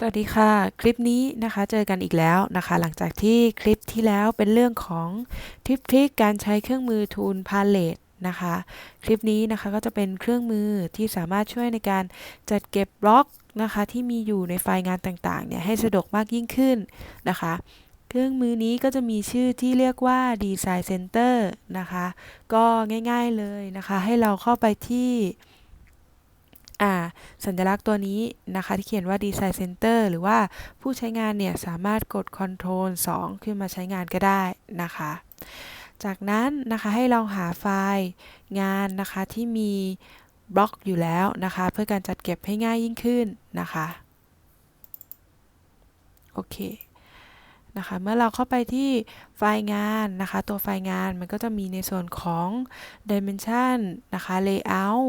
สวัสดีค่ะ คลิปนี้นะคะเจอกันอีกแล้วนะคะ หลังจากที่คลิปที่แล้วเป็นเรื่องของทิปทริคการใช้เครื่องมือทูลพาเลตนะคะ คลิปนี้นะคะก็จะเป็นเครื่องมือที่สามารถช่วยในการจัดเก็บบล็อกนะคะที่มีอยู่ในไฟล์งานต่างๆเนี่ยให้สะดวกมากยิ่งขึ้นนะคะ เครื่องมือนี้ก็จะมีชื่อที่เรียกว่า Design Center นะคะ ก็ง่ายๆเลยนะคะ ให้เราเข้าไปที่ สัญลักษณ์ตัวนี้นะคะที่เขียนว่า Design Center หรือว่าผู้ใช้งานเนี่ยสามารถกด control 2 ขึ้นมาใช้งานก็ได้นะคะ จากนั้นนะคะให้ลองหาไฟล์งานนะคะที่มีบล็อกอยู่แล้วนะคะ เพื่อการจัดเก็บให้ง่ายยิ่งขึ้นนะคะโอเคนะคะเมื่อเราเข้าไปที่ไฟล์งานนะคะ ตัวไฟล์งานมันก็จะมีในส่วนของ Dimension นะคะ Layout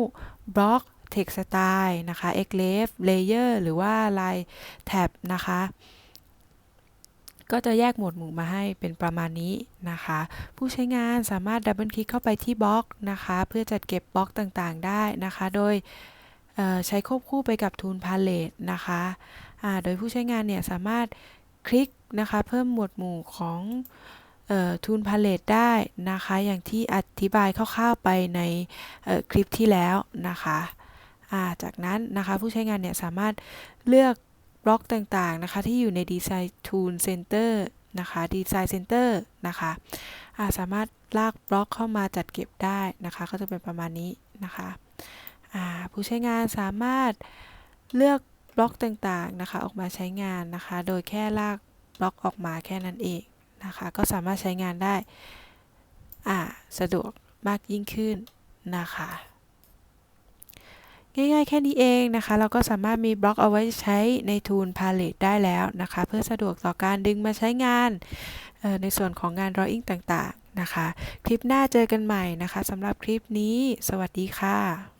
Block Text Style นะคะ x l e f Layer หรือว่าลายแท็บนะคะ ก็จะแยกหมวดหมู่มาให้เป็นประมาณนี้นะคะ ผู้ใช้งานสามารถดับเบิลคลิกเข้าไปที่บล็อกนะคะ เพื่อจัดเก็บบล็อกต่างๆ ได้นะคะ โดยใช้ควบคู่ไปกับ Tool Palette นะคะโดยผู้ใช้งานเนี่ยสามารถคลิกนะคะเพิ่มหมวดหมู่ของทูนพาเลตได้นะคะ อย่างที่อธิบายคร่าวๆไปในคลิปที่แล้วนะคะ จากนั้นนะคะผู้ใช้งานเนี่ยสามารถเลือกบล็อกต่างๆนะคะที่อยู่ใน Design Tool Center นะคะ Design Center นะคะสามารถลากบล็อกเข้ามาจัดเก็บได้นะคะ ก็จะเป็นประมาณนี้นะคะผู้ใช้งานสามารถเลือกบล็อกต่างๆนะคะ ออกมาใช้งานนะคะ โดยแค่ลากบล็อกออกมาแค่นั้นเองนะคะ ก็สามารถใช้งานได้สะดวกมากยิ่งขึ้นนะคะ ง่ายๆแค่นี้เองนะคะ เราก็สามารถมีบล็อกเอาไว้ใช้ในทูลพาเลตได้แล้วนะคะ เพื่อสะดวกต่อการดึงมาใช้งานในส่วนของงาน Drawing ต่างๆนะคะ คลิปหน้าเจอกันใหม่นะคะสำหรับคลิปนี้ สวัสดีค่ะ